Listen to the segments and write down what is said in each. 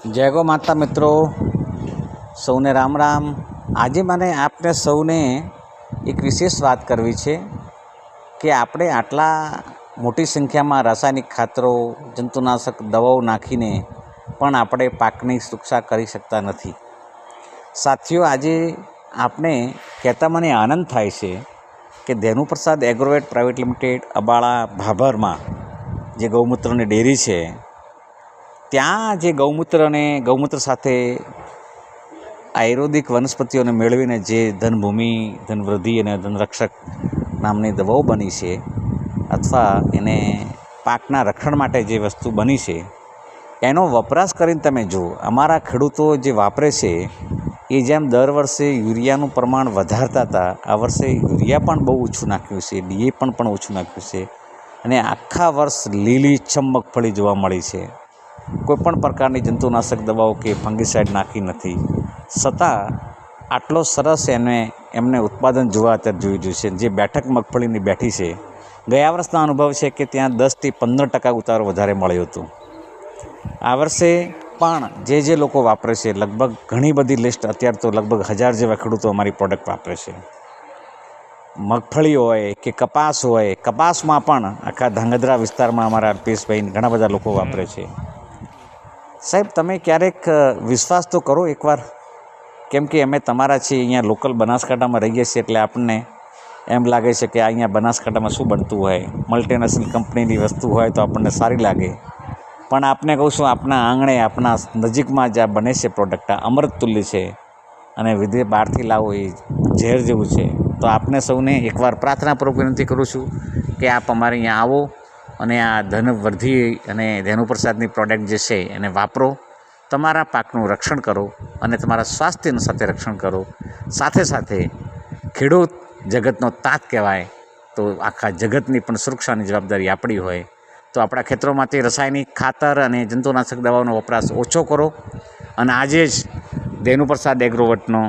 જય ગો માતા મિત્રો. સૌને રામ રામ. આજે મને આપને સૌને એક વિશેષ વાત કરવી છે કે આપણે આટલા મોટી સંખ્યામાં રાસાયણિક ખાતરો, જંતુનાશક દવાઓ નાખીને પણ આપણે પાકની સુરક્ષા કરી શકતા નથી. સાથીઓ, આજે આપણે કહેતા મને આનંદ થાય છે કે Dhenuprasad agrovet private limited, Abala, ભાભરમાં જે ગૌમૂત્રની ડેરી છે ત્યાં જે ગૌમૂત્ર અને ગૌમૂત્ર સાથે આયુર્વેદિક વનસ્પતિઓને મેળવીને જે ધનભૂમિ, ધનવૃદ્ધિ અને ધનરક્ષક નામની દવાઓ બની છે અથવા એને પાકના રક્ષણ માટે જે વસ્તુ બની છે, એનો વપરાશ કરીને તમે જુઓ. અમારા ખેડૂતો જે વાપરે છે, એ જેમ દર વર્ષે યુરિયાનું પ્રમાણ વધારતા હતા, આ વર્ષે યુરિયા પણ બહુ ઓછું નાખ્યું છે, ડીએ પણ ઓછું નાખ્યું છે અને આખા વર્ષ લીલી ચમ મગફળી જોવા મળી છે. કોઈપણ પ્રકારની જંતુનાશક દવાઓ કે ફંગીસાઇડ નાખી નથી. છતાં આટલો સરસ એને, એમને ઉત્પાદન જોવા અત્યારે જોઈ જોયું છે. જે બેઠક મગફળીની બેઠી છે, ગયા વર્ષના અનુભવ છે કે ત્યાં દસથી પંદર ટકા ઉતારો વધારે મળ્યો હતો. આ વર્ષે પણ જે જે લોકો વાપરે છે, લગભગ ઘણી બધી લિસ્ટ, અત્યારે તો લગભગ હજાર જેવા ખેડૂતો અમારી પ્રોડક્ટ વાપરે છે. મગફળી હોય કે કપાસ હોય, કપાસમાં પણ આખા ધાંગધ્રા વિસ્તારમાં અમારા અલ્પેશભાઈ ઘણા બધા લોકો વાપરે છે. સાહેબ, તમે ક્યારેક વિશ્વાસ તો કરો એકવાર? કેમ કે અમે તમારા છીએ, અહીંયા લોકલ બનાસકાંઠામાં રહીએ છીએ, એટલે આપણને એમ લાગે છે કે અહીંયા બનાસકાંઠામાં શું બનતું હોય? મલ્ટીનેશનલ કંપનીની વસ્તુ હોય તો આપણને સારી લાગે. પણ આપને કહું છું આપણા આંગણે આપણા નજીકમાં જ્યાં બને છે પ્રોડક્ટ આ અમૃત તુલ્ય છે અને વિધે બહારથી લાવો એ ઝેર જેવું છે. તો આપને સૌને એકવાર પ્રાર્થનાપૂર્વક વિનંતી કરું છું કે આપ અમારે અહીંયા આવો. અને આ ધનવર્ધિ અને ધેનુપ્રસાદની પ્રોડક્ટ જે છે એને વાપરો, તમારા પાકનું રક્ષણ કરો અને તમારા સ્વાસ્થ્યનું સાથે રક્ષણ કરો. સાથે સાથે ખેડૂત જગતનો તાત કહેવાય, તો આખા જગતની પણ સુરક્ષાની જવાબદારી આપણી હોય. તો આપણા ખેતરોમાંથી રાસાયણિક ખાતર અને જંતુનાશક દવાઓનો વપરાશ ઓછો કરો અને આજે જ ધેનુપ્રસાદ એગ્રોવટનો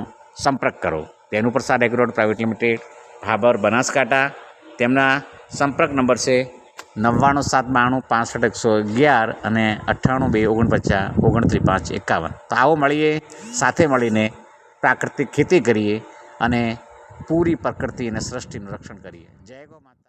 સંપર્ક કરો. ધેનુપ્રસાદ એગ્રોવટ પ્રાઇવેટ લિમિટેડ ભાબર બનાસકાંઠા, તેમના સંપર્ક નંબર છે નવ્વાણું સાત બાણું પાસઠ એકસો અગિયાર અને અઠ્ઠાણું બે ઓગણપચાસ ઓગણત્રીસ પાંચ એકાવન. તો આવો મળીએ, સાથે મળીને પ્રાકૃતિક ખેતી કરીએ અને પૂરી પ્રકૃતિ અને સૃષ્ટિનું રક્ષણ કરીએ. જય ગો માતા